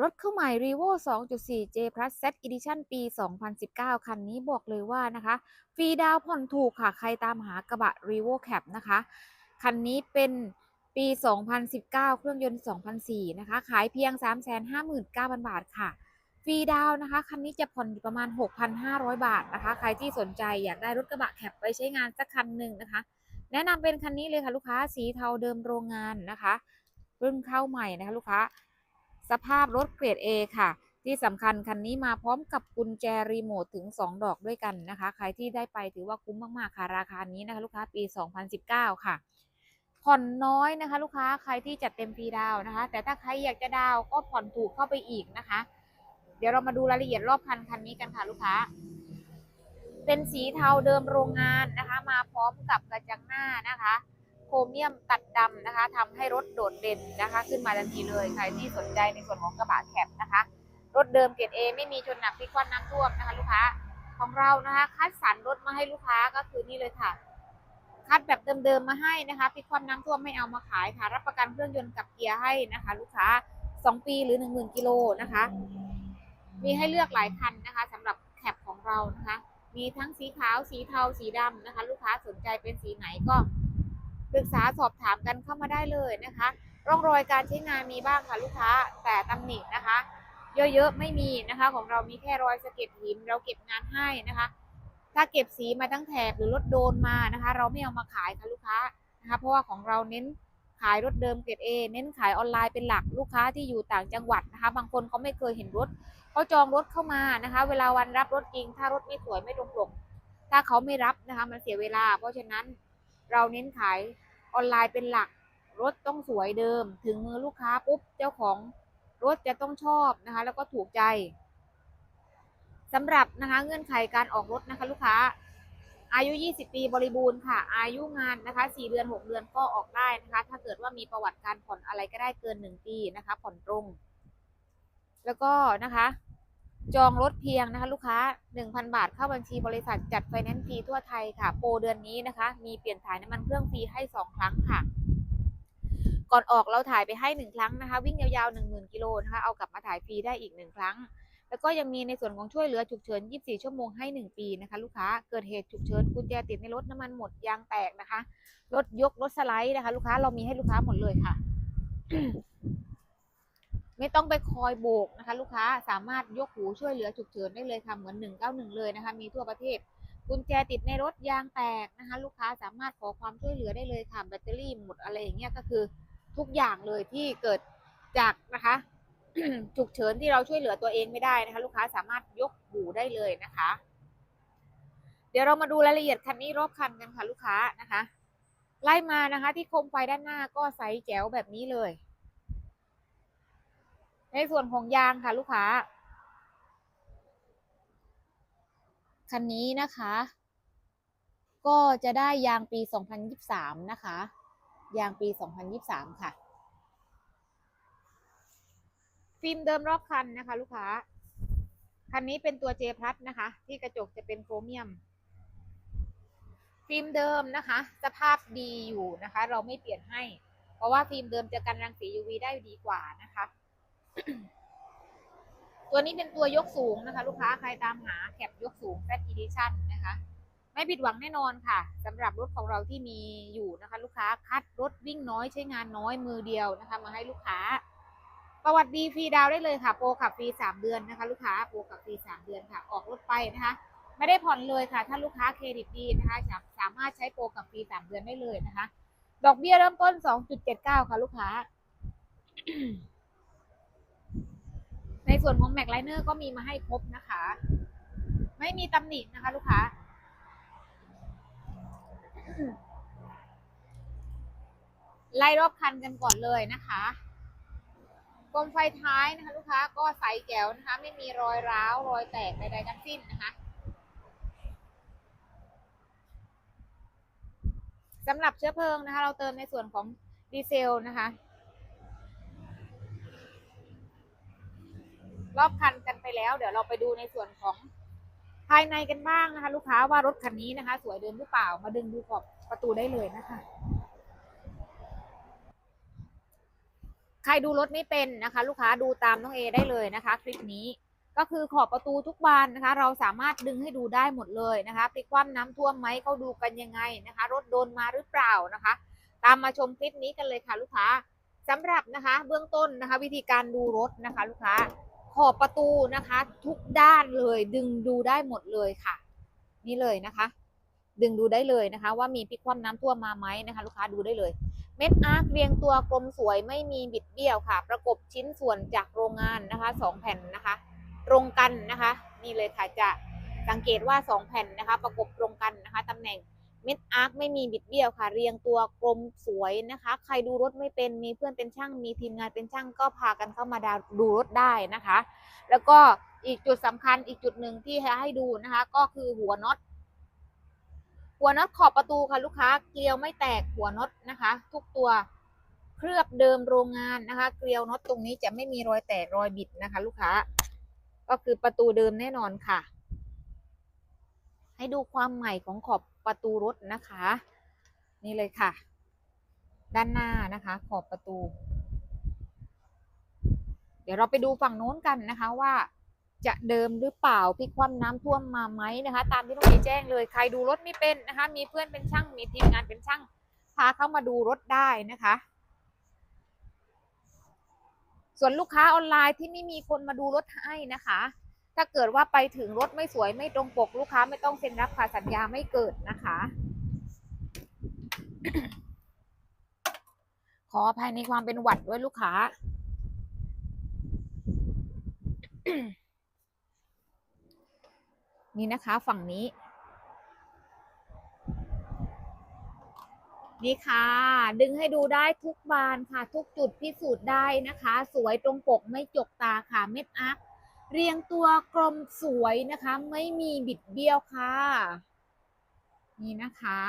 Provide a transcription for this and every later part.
รถเข้าใหม่ r e v o 2.4 J Plus Z Edition ปี 2019 คันนี้บอกเลยว่านะคะ ฟรีดาวผ่อนถูกค่ะ ใครตามหากระบะ r e v o Cap นะคะ คันนี้เป็นปี 2019 เครื่องยนต์ 2004 นะคะ ขายเพียง 359,000 บาทค่ะ ฟรีดาวนะคะ คันนี้จะผ่อนอยู่ประมาณ 6,500 บาทนะคะ ใครที่สนใจอยากได้รถกระบะแคปไปใช้งานสักคันหนึ่งนะคะ แนะนำเป็นคันนี้เลยค่ะลูกค้า สีเทาเดิมโรงงานนะคะรุ่นเข้าใหม่นะคะลูกค้า สภาพรถเกรด A ค่ะ ที่สำคัญคันนี้มาพร้อมกับกุญแจรีโมทถึง 2 ดอกด้วยกันนะคะ ใครที่ได้ไปถือว่าคุ้มมากๆค่ะ ราคานี้นะคะ ลูกค้าปี 2019 ค่ะ ผ่อนน้อยนะคะ ลูกค้าใครที่จัดเต็มฟรีดาวนะคะ แต่ถ้าใครอยากจะดาวก็ผ่อนถูกเข้าไปอีกนะคะ เดี๋ยวเรามาดูรายละเอียดรอบคันคันนี้กันค่ะลูกค้าเป็นสีเทาเดิมโรงงานนะคะ มาพร้อมกับกระจังหน้านะคะ โครเมียมตัดดำนะคะทำให้รถโดดเด่นนะคะ ขึ้นมาทันทีเลยใครที่สนใจในส่วนของกระบะแคปนะคะ รถเดิมเกรดเอไม่มีชนหนักพลิกคว่ำน้ำท่วมนะคะ ลูกค้าของเรานะคะ คัดสรรรถมาให้ลูกค้าก็คือนี่เลยค่ะ คัดแบบเดิมๆมาให้นะคะพลิกคว่ำน้ำท่วมไม่เอามาขายค่ะ รับประกันเครื่องยนต์กับเกียร์ให้นะคะ ลูกค้า 2 ปีหรือ 10,000กิโลนะคะ มีให้เลือกหลายคันนะคะสำหรับแคปของเรานะคะ มีทั้งสีขาวสีเทาสีดำนะคะ ลูกค้าสนใจเป็นสีไหนก็ ปรึกษาสอบถามกันเข้ามาได้เลยนะคะ ร่องรอยการใช้งานมีบ้างค่ะลูกค้าแต่ตำหนินะคะ เยอะๆไม่มีนะคะ ของเรามีแค่รอยสะเก็ดหินเราเก็บงานให้นะคะ ถ้าเก็บสีมาทั้งแถบหรือรถโดนมานะคะ เราไม่เอามาขายค่ะลูกค้านะคะเพราะว่าของเราเน้นขายรถเดิมเกรดเอเน้นขายออนไลน์เป็นหลักลูกค้าที่อยู่ต่างจังหวัดนะคะ บางคนเขาไม่เคยเห็นรถเขาจองรถเข้ามานะคะ เวลาวันรับรถจริง ถ้ารถไม่สวยไม่ตรงปกถ้าเขาไม่รับนะคะ มันเสียเวลา เพราะฉะนั้น เราเน้นขายออนไลน์เป็นหลัก รถต้องสวยเดิม ถึงมือลูกค้าปุ๊บเจ้าของรถจะต้องชอบนะคะ แล้วก็ถูกใจสำหรับนะคะเงื่อนไขการออกรถนะคะ ลูกค้าอายุ 20 ปีบริบูรณ์ค่ะ อายุงานนะคะ 4 เดือน 6 เดือนก็ออกได้นะคะ ถ้าเกิดว่ามีประวัติการผ่อนอะไรก็ได้เกิน 1 ปีนะคะ ผ่อนตรง แล้วก็นะคะ จองรถเพียงนะคะลูกค้า 1,000 บาทเข้าบัญชีบริษัทจัดไฟแนนซ์ฟรีทั่วไทยค่ะ โปรเดือนนี้นะคะ มีเปลี่ยนถ่ายน้ำมันเครื่องฟรีให้ 2 ครั้งค่ะ ก่อนออกเราถ่ายไปให้ 1 ครั้งนะคะ วิ่งยาวๆ 10,000 กิโลนะคะเอากลับมาถ่ายฟรีได้อีก 1 ครั้ง แล้วก็ยังมีในส่วนของช่วยเหลือฉุกเฉิน 24 ชั่วโมงให้ 1 ปีนะคะ ลูกค้าเกิดเหตุฉุกเฉินกุญแจติดในรถน้ำมันหมดยางแตกนะคะรถยกรถสไลด์นะคะ ลูกค้าเรามีให้ลูกค้าหมดเลยค่ะ ไม่ต้องไปคอยโบกนะคะ ลูกค้าสามารถยกหูช่วยเหลือฉุกเฉินได้เลยค่ะเหมือน 191 เลยนะคะ มีทั่วประเทศ กุญแจติดในรถยางแตกนะคะ ลูกค้าสามารถขอความช่วยเหลือได้เลยค่ะแบตเตอรี่หมดอะไรอย่างเงี้ยก็คือทุกอย่างเลยที่เกิดจากนะคะฉุกเฉินที่เราช่วยเหลือตัวเองไม่ได้นะคะ ลูกค้าสามารถยกหูได้เลยนะคะ เดี๋ยวเรามาดูรายละเอียดคันนี้รอบคันกันค่ะ ลูกค้านะคะ ไล่มานะคะ ที่โคมไฟด้านหน้าก็ใสแจ๋วแบบนี้เลย ในส่วนของยางค่ะลูกค้า คันนี้นะคะ ก็จะได้ยางปี 2023 นะคะ ยางปี 2023 ค่ะ ฟิล์มเดิมรอบคันนะคะ ลูกค้า คันนี้เป็นตัว J Plus นะคะ ที่กระจกจะเป็นโครเมียม ฟิล์มเดิมนะคะ สภาพดีอยู่นะคะ เราไม่เปลี่ยนให้ เพราะว่าฟิล์มเดิมจะกันรังสี UV ได้ดีกว่านะคะ ตัวนี้เป็นตัวยกสูงนะคะ ลูกค้าใครตามหาแคปยกสูง Z Edition นนะคะ ไม่ผิดหวังแน่นอนค่ะสำหรับรถของเราที่มีอยู่นะคะ ลูกค้าคัดรถวิ่งน้อยใช้งานน้อยมือเดียวนะคะ มาให้ลูกค้า ประวัติดีฟรีดาวได้เลยค่ะ โปรขับฟรีสามเดือนนะคะ ลูกค้าโปรขับฟรีสามเดือนค่ะ ออกรถไปนะคะ ไม่ได้ผ่อนเลยค่ะ ถ้าลูกค้าเครดิตดีนะคะสามารถใช้โปรขับฟรีสามเดือนได้เลยนะคะ ดอกเบี้ยเริ่มต้นสองจุดเจ็ดเก้าค่ะ ลูกค้า ส่วนของแม็กไลเนอร์ก็มีมาให้ครบนะคะ ไม่มีตำหนินะคะ ลูกค้าไล่รอบคันกันก่อนเลยนะคะกลมไฟท้ายนะคะ ลูกค้าก็ใสแจ๋วนะคะ ไม่มีรอยร้าวรอยแตกใดๆทั้งสิ้นนะคะสำหรับเชื้อเพลิงนะคะ เราเติมในส่วนของดีเซลนะคะ รอบคันกันไปแล้ว เดี๋ยวเราไปดูในส่วนของภายในกันบ้างนะคะ ลูกค้าว่ารถคันนี้นะคะ สวยเดินหรือเปล่ามาดึงดูขอบประตูได้เลยนะคะใครดูรถไม่เป็นนะคะ ลูกค้าดูตามน้องเอได้เลยนะคะ คลิปนี้ก็คือขอบประตูทุกบานนะคะ เราสามารถดึงให้ดูได้หมดเลยนะคะพลิกคว่ำน้ำท่วมไหมเขาดูกันยังไงนะคะ รถโดนมาหรือเปล่านะคะ ตามมาชมคลิปนี้กันเลยค่ะ ลูกค้าสำหรับนะคะ เบื้องต้นนะคะ วิธีการดูรถนะคะ ลูกค้า ขอบประตูนะคะ ทุกด้านเลยดึงดูได้หมดเลยค่ะ นี่เลยนะคะ ดึงดูได้เลยนะคะ ว่ามีพิกคว่ำน้ำท่วมมาไหมนะคะ ลูกค้าดูได้เลย เม็ดอาร์คเรียงตัวกลมสวยไม่มีบิดเบี้ยวค่ะ ประกบชิ้นส่วนจากโรงงานนะคะสองแผ่นนะคะ ตรงกันนะคะ นี่เลยค่ะจะสังเกตว่าสองแผ่นนะคะ ประกบตรงกันนะคะตำแหน่ง เม็ดอาร์คไม่มีบิดเบี้ยวค่ะ เรียงตัวกลมสวยนะคะ ใครดูรถไม่เป็นมีเพื่อนเป็นช่างมีทีมงานเป็นช่างก็พากันเข้ามาดูรถได้นะคะ แล้วก็อีกจุดสำคัญอีกจุดหนึ่งที่ให้ดูนะคะ ก็คือหัวน็อตหัวน็อตขอบประตูค่ะลูกค้าเกลียวไม่แตกหัวน็อตนะคะ ทุกตัวเคลือบเดิมโรงงานนะคะ เกลียวน็อตตรงนี้จะไม่มีรอยแตกรอยบิดนะคะ ลูกค้า ก็คือประตูเดิมแน่นอนค่ะ ให้ดูความใหม่ของขอบ ประตูรถนะคะ นี่เลยค่ะ ด้านหน้านะคะ ขอบประตู เดี๋ยวเราไปดูฝั่งโน้นกันนะคะว่าจะเดิมหรือเปล่าพลิกคว่ำน้ำท่วมมาไหมนะคะ ตามที่น้องเอแจ้งเลยใครดูรถไม่เป็นนะคะ มีเพื่อนเป็นช่างมีทีมงานเป็นช่างพาเข้ามาดูรถได้นะคะ ส่วนลูกค้าออนไลน์ที่ไม่มีคนมาดูรถให้นะคะ ถ้าเกิดว่าไปถึงรถไม่สวยไม่ตรงปกลูกค้าไม่ต้องเซ็นรับค่ะสัญญาไม่เกิดนะคะ ขออภัยในความเป็นหวัดด้วยลูกค้า นี่นะคะฝั่งนี้ นี่ค่ะ ดึงให้ดูได้ทุกบานค่ะ ทุกจุดพิสูจน์ได้นะคะ สวยตรงปกไม่จกตาค่ะเม็ดอาร์ เรียงตัวกลมสวยนะคะ ไม่มีบิดเบี้ยวค่ะ นี่นะคะ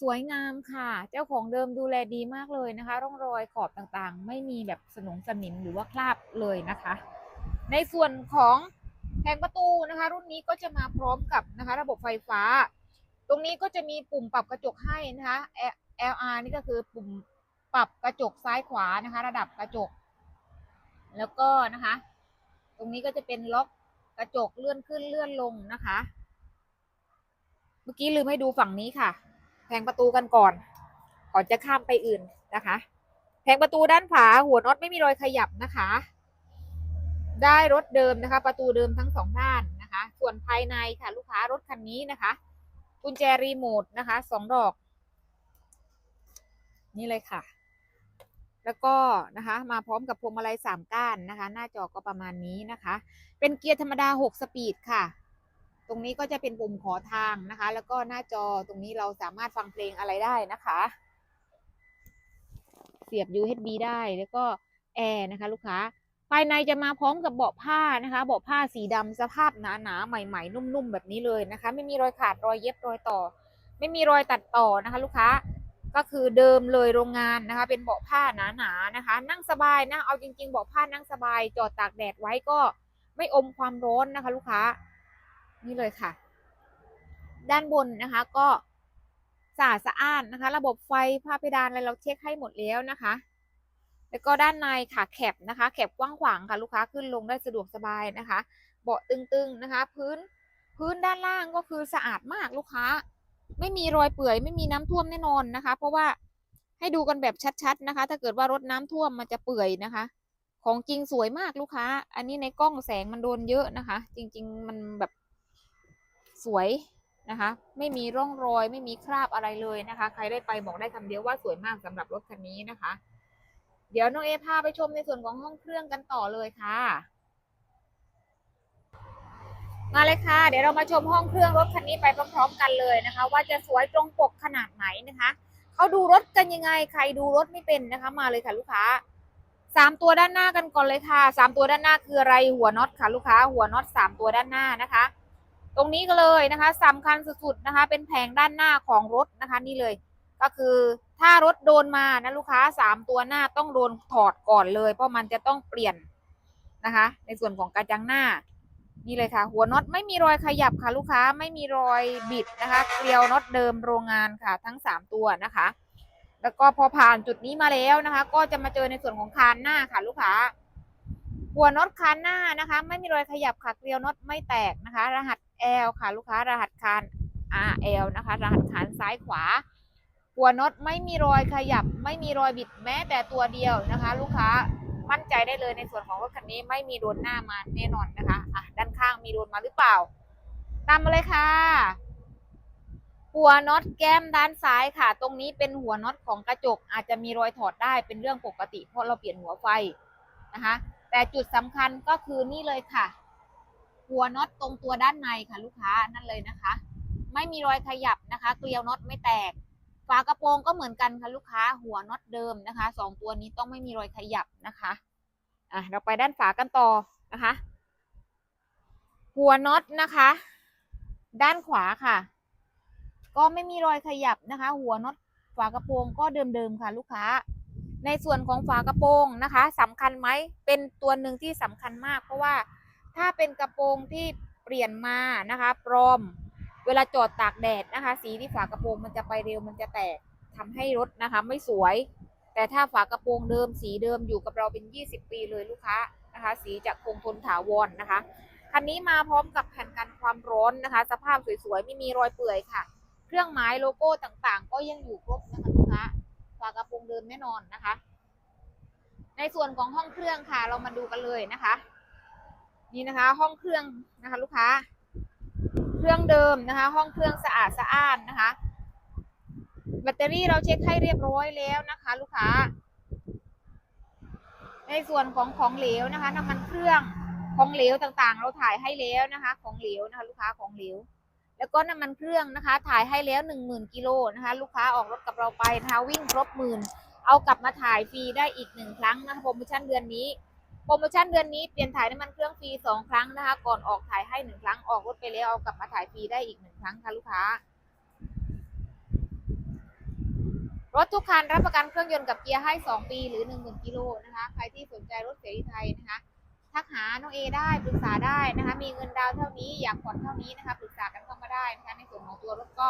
สวยงามค่ะ เจ้าของเดิมดูแลดีมากเลยนะคะ ร่องรอยขอบต่างๆ ไม่มีแบบสนงสนิมหรือว่าคราบเลยนะคะ ในส่วนของแผงประตูนะคะ รุ่นนี้ก็จะมาพร้อมกับนะคะ ระบบไฟฟ้า ตรงนี้ก็จะมีปุ่มปรับกระจกให้นะคะ LR นี่ก็คือปุ่มปรับกระจกซ้ายขวานะคะ ระดับกระจก แล้วก็นะคะ ตรงนี้ก็จะเป็นล็อกกระจกเลื่อนขึ้นเลื่อนลงนะคะ เมื่อกี้ลืมให้ดูฝั่งนี้ค่ะ แผงประตูกันก่อน ก่อนจะข้ามไปอื่นนะคะ แผงประตูด้านขวาหัวน็อตไม่มีรอยขยับนะคะ ได้รถเดิมนะคะ ประตูเดิมทั้งสองด้านนะคะ ส่วนภายในค่ะลูกค้ารถคันนี้นะคะ กุญแจรีโมทนะคะสองดอก นี่เลยค่ะ แล้วก็นะคะมาพร้อมกับพวงมาลัยสามก้านนะคะ หน้าจอก็ประมาณนี้นะคะ เป็นเกียร์ธรรมดาหกสปีดค่ะ ตรงนี้ก็จะเป็นปุ่มขอทางนะคะ แล้วก็หน้าจอตรงนี้เราสามารถฟังเพลงอะไรได้นะคะ เสียบ USB ได้แล้วก็แอร์นะคะ ลูกค้าภายในจะมาพร้อมกับเบาะผ้านะคะ เบาะผ้าสีดำสภาพหนาๆ ใหม่ๆ นุ่มๆ แบบนี้เลยนะคะ ไม่มีรอยขาดรอยเย็บรอยต่อ ไม่มีรอยตัดต่อนะคะ ลูกค้า ก็คือเดิมเลยโรงงานนะคะ เป็นเบาะผ้าหนาๆนะคะ นั่งสบายนะเอาจริงๆเบาะผ้านั่งสบาย จอดตากแดดไว้ก็ไม่อมความร้อนนะคะ ลูกค้า นี่เลยค่ะ ด้านบนนะคะ ก็สะอาดสะอ้านนะคะ ระบบไฟผ้าเพดานอะไรเราเช็คให้หมดแล้วนะคะ แล้วก็ด้านในค่ะแคบนะคะแคบกว้างขวางค่ะลูกค้าขึ้นลงได้สะดวกสบายนะคะ เบาะตึงๆนะคะ พื้นพื้นด้านล่างก็คือสะอาดมากลูกค้า ไม่มีรอยเปื่อยไม่มีน้ำท่วมแน่นอนนะคะ เพราะว่าให้ดูกันแบบชัดๆนะคะ ถ้าเกิดว่ารถน้ำท่วมมันจะเปื่อยนะคะ ของจริงสวยมากลูกค้า อันนี้ในกล้องแสงมันโดนเยอะนะคะ จริง ๆมันแบบสวยนะคะ ไม่มีร่องรอย ไม่มีคราบอะไรเลยนะคะ ใครได้ไปบอกได้คำเดียวว่าสวยมากสำหรับรถคันนี้นะคะ เดี๋ยวน้องเอพาไปชมในส่วนของห้องเครื่องกันต่อเลยค่ะ มาเลยค่ะ เดี๋ยวเรามาชมห้องเครื่องรถคันนี้ไปพร้อมๆกันเลยนะคะ ว่าจะสวยตรงปกขนาดไหนนะคะเขาดูรถกันยังไงใครดูรถไม่เป็นนะคะ มาเลยค่ะลูกค้าสามตัวด้านหน้ากันก่อนเลยค่ะสามตัวด้านหน้าคืออะไรหัวน็อตค่ะลูกค้า หัวน็อตสามตัวด้านหน้านะคะ ตรงนี้ก็เลยนะคะสำคัญสุดๆนะคะ เป็นแผงด้านหน้าของรถนะคะ นี่เลย ก็คือถ้ารถโดนมานะลูกค้าสามตัวหน้าต้องโดนถอดก่อนเลย เพราะมันจะต้องเปลี่ยนนะคะ ในส่วนของกระจังหน้า นี่เลยค่ะ หัวน็อตไม่มีรอยขยับค่ะลูกค้าไม่มีรอยบิดนะคะ เกลียวน็อตเดิมโรงงานค่ะ ทั้งสามตัวนะคะ แล้วก็พอผ่านจุดนี้มาแล้วนะคะ ก็จะมาเจอในส่วนของคานหน้าค่ะ ลูกค้า หัวน็อตคานหน้านะคะ ไม่มีรอยขยับค่ะเกลียวน็อตไม่แตกนะคะ รหัส L ค่ะ ลูกค้ารหัสคาน RL นะคะ รหัสคานซ้ายขวา หัวน็อตไม่มีรอยขยับ ไม่มีรอยบิดแม้แต่ตัวเดียวนะคะ ลูกค้า มั่นใจได้เลยในส่วนของรถคันนี้ไม่มีโดนหน้ามาแน่นอนนะคะอะด้านข้างมีโดนมาหรือเปล่า ตามมาเลยค่ะ หัวน็อตแก้มด้านซ้ายค่ะ ตรงนี้เป็นหัวน็อตของกระจก อาจจะมีรอยถอดได้เป็นเรื่องปกติ เพราะเราเปลี่ยนหัวไฟนะคะ แต่จุดสำคัญก็คือนี่เลยค่ะ หัวน็อตตรงตัวด้านในค่ะ ลูกค้านั่นเลยนะคะ ไม่มีรอยขยับนะคะ เกลียวน็อตไม่แตก ฝากระโปรงก็เหมือนกันค่ะลูกค้าหัวน็อตเดิมนะคะสองตัวนี้ต้องไม่มีรอยขยับนะคะอะเราไปด้านฝากันต่อนะคะ หัวน็อตนะคะ ด้านขวาค่ะ ก็ไม่มีรอยขยับนะคะ หัวน็อตฝากระโปรงก็เดิมๆค่ะลูกค้า ในส่วนของฝากระโปรงนะคะสำคัญไหมเป็นตัวหนึ่งที่สำคัญมาก เพราะว่าถ้าเป็นกระโปรงที่เปลี่ยนมานะคะปลอม เวลาจอดตากแดดนะคะ สีที่ฝากระโปรงมันจะไปเร็วมันจะแตกทำให้รถนะคะ ไม่สวย แต่ถ้าฝากระโปรงเดิมสีเดิมอยู่กับเราเป็น 20 ปีเลยลูกค้านะคะ สีจะคงทนถาวรนะคะคันนี้มาพร้อมกับแผ่นกันความร้อนนะคะ สภาพสวยๆไม่มีรอยเปื่อยค่ะ เครื่องหมายโลโก้ต่างๆ ก็ยังอยู่ครบนะคะลูกค้าฝากระโปรงเดิมแน่นอนนะคะ ในส่วนของห้องเครื่องค่ะ เรามาดูกันเลยนะคะ นี่นะคะ ห้องเครื่องนะคะ ลูกค้า เครื่องเดิมนะคะ ห้องเครื่องสะอาดสะอ้านนะคะ แบตเตอรี่เราเช็คให้เรียบร้อยแล้วนะคะ ลูกค้า ในส่วนของของเหลวนะคะน้ำมันเครื่องของเหลวต่างๆ เราถ่ายให้แล้วนะคะ ของเหลวนะคะลูกค้าของเหลวแล้วก็น้ำมันเครื่องนะคะ ถ่ายให้แล้วหนึ่งหมื่นกิโลนะคะ ลูกค้าออกรถกับเราไปนะคะวิ่งครบหมื่นเอากลับมาถ่ายฟรีได้อีกหนึ่งครั้งนะคะโปรโมชั่นเดือนนี้ โปรโมชั่นเดือนนี้เปลี่ยนถ่ายน้ำมันเครื่องฟรีสองครั้งนะคะ ก่อนออกถ่ายให้หนึ่งครั้งออกรถไปแล้วเอากลับมาถ่ายฟรีได้อีกหนึ่งครั้งค่ะลูกค้ารถทุกคันรับประกันเครื่องยนต์กับเกียร์ให้ 2 ปีหรือ 10,000กิโลนะคะใครที่สนใจรถเสรีไทยนะคะทักหาน้องเอได้ปรึกษาได้นะคะมีเงินดาวเท่านี้อยากผ่อนเท่านี้นะคะปรึกษากันเข้ามาได้นะคะในส่วนของตัวรถก็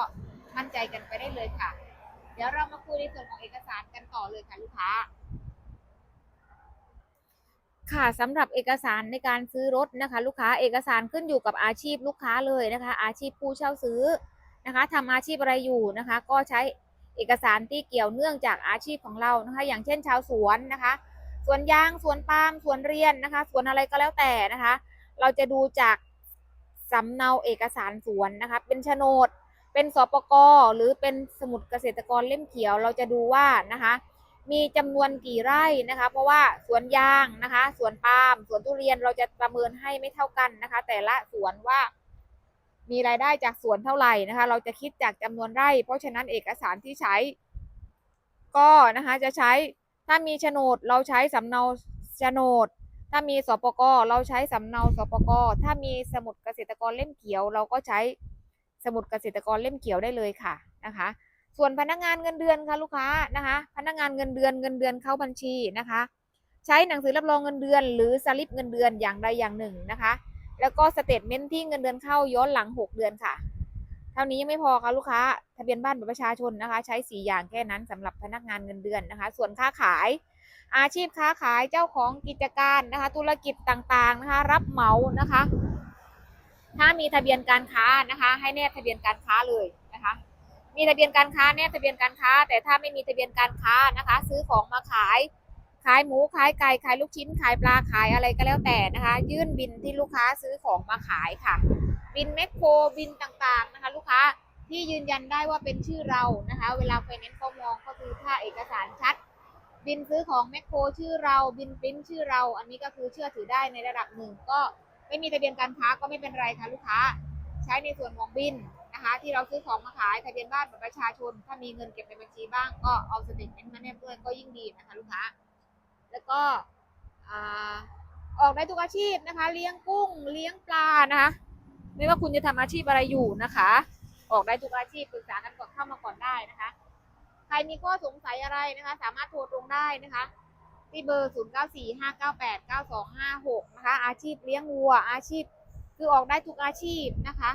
มั่นใจกันไปได้เลยค่ะ เดี๋ยวเรามาคุยในส่วนของเอกสารกันต่อเลยค่ะลูกค้า ค่ะสำหรับเอกสารในการซื้อรถนะคะ ลูกค้าเอกสารขึ้นอยู่กับอาชีพลูกค้าเลยนะคะ อาชีพผู้เช่าซื้อนะคะทำอาชีพอะไรอยู่นะคะ ก็ใช้เอกสารที่เกี่ยวเนื่องจากอาชีพของเรานะคะ อย่างเช่นชาวสวนนะคะสวนยางสวนปาล์มสวนเรียนนะคะสวนอะไรก็แล้วแต่นะคะ เราจะดูจากสำเนาเอกสารสวนนะคะ เป็นโฉนด เป็นสปกหรือเป็นสมุดเกษตรกรเล่มเขียว เราจะดูว่านะคะ มีจำนวนกี่ไร่นะคะ เพราะว่าสวนยางนะคะ สวนปาล์มสวนทุเรียนเราจะประเมินให้ไม่เท่ากันนะคะ แต่ละสวนว่า มีรายได้จากสวนเท่าไหร่นะคะ เราจะคิดจากจำนวนไร่ เพราะฉะนั้นเอกสารที่ใช้ ก็นะคะจะใช้ถ้ามีโฉนดเราใช้สำเนาโฉนด ถ้ามีสปกเราใช้สำเนาสปกถ้ามีสมุดเกษตรกรเล่มเขียว เราก็ใช้สมุดเกษตรกรเล่มเขียวได้เลยค่ะนะคะ ส่วนพนักงานเงินเดือนค่ะลูกค้านะคะ พนักงานเงินเดือนเงินเดือนเข้าบัญชีนะคะ ใช้หนังสือรับรองเงินเดือน หรือสลิปเงินเดือนอย่างใดอย่างหนึ่งนะคะ แล้วก็สเตทเมนที่เงินเดือนเข้าย้อนหลัง 6 เดือนค่ะ เท่านี้ยังไม่พอค่ะลูกค้า ทะเบียนบ้านบัตรประชาชนนะคะ ใช้สีอย่างแค่นั้นสำหรับพนักงานเงินเดือนนะคะ ส่วนค้าขาย อาชีพค้าขายเจ้าของกิจการนะคะ ธุรกิจต่างๆนะคะ รับเหมานะคะ ถ้ามีทะเบียนการค้านะคะ ให้แนบทะเบียนการค้าเลยนะคะ มีทะเบียนการค้าแนบทะเบียนการค้า แต่ถ้าไม่มีทะเบียนการค้านะคะ ซื้อของมาขายขายหมูขายไก่ขายลูกชิ้นขายปลาขายอะไรก็แล้วแต่นะคะ ยื่นบินที่ลูกค้าซื้อของมาขายค่ะ บินแมคโครบินต่างๆนะคะ ลูกค้าที่ยืนยันได้ว่าเป็นชื่อเรานะคะ เวลาไฟแนนซ์เขามองก็คือถ้าเอกสารชัด บินซื้อของแมคโครชื่อเราบินปริ้นชื่อเรา อันนี้ก็คือเชื่อถือได้ในระดับหนึ่งก็ไม่มีทะเบียนการค้าก็ไม่เป็นไรค่ะลูกค้า ใช้ในส่วนของบิน นะคะ ที่เราซื้อของมาขายทะเบียนบ้านบัตรประชาชน ถ้ามีเงินเก็บในบัญชีบ้างก็เอาสเตทเมนต์มาแนบด้วยก็ยิ่งดีนะคะ ลูกค้า แล้วก็ออกได้ทุกอาชีพนะคะ เลี้ยงกุ้งเลี้ยงปลานะคะไม่ว่าคุณจะทำอาชีพอะไรอยู่นะคะ ออกได้ทุกอาชีพปรึกษากันก่อนเข้ามาก่อนได้นะคะ ใครมีข้อสงสัยอะไรนะคะ สามารถโทรตรงได้นะคะ ที่เบอร์ 0 9 4 5 9 8 9 2 5 6 นะคะ อาชีพเลี้ยงวัวอาชีพคือออกได้ทุกอาชีพนะคะ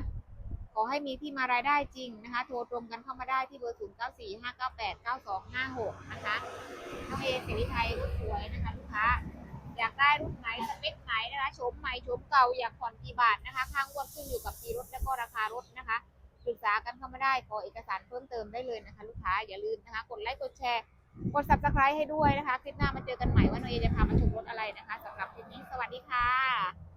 ขอให้มีที่มารายได้จริงนะคะ โทรตรงกันเข้ามาได้ที่เบอร์ 0 9 4 5 9 8 9 2 5 6 นะคะน้องเอเสรีไทยก็สวยนะคะลูกค้า อยากได้รุ่นไหนสเปคไหนนะคะชมใหม่ชมเก่าอยากผ่อนกี่บาทนะคะข้างวดขึ้นอยู่กับปีรถและก็ราคารถนะคะปรึกษากันเข้ามาได้ขอเอกสารเพิ่มเติมได้เลยนะคะ ลูกค้าอย่าลืมนะคะ กดไลค์กดแชร์กด subscribe ให้ด้วยนะคะ คลิปหน้ามาเจอกันใหม่ว่าน้องเอจะพามาชมรถอะไรนะคะสำหรับคลิปนี้สวัสดีค่ะ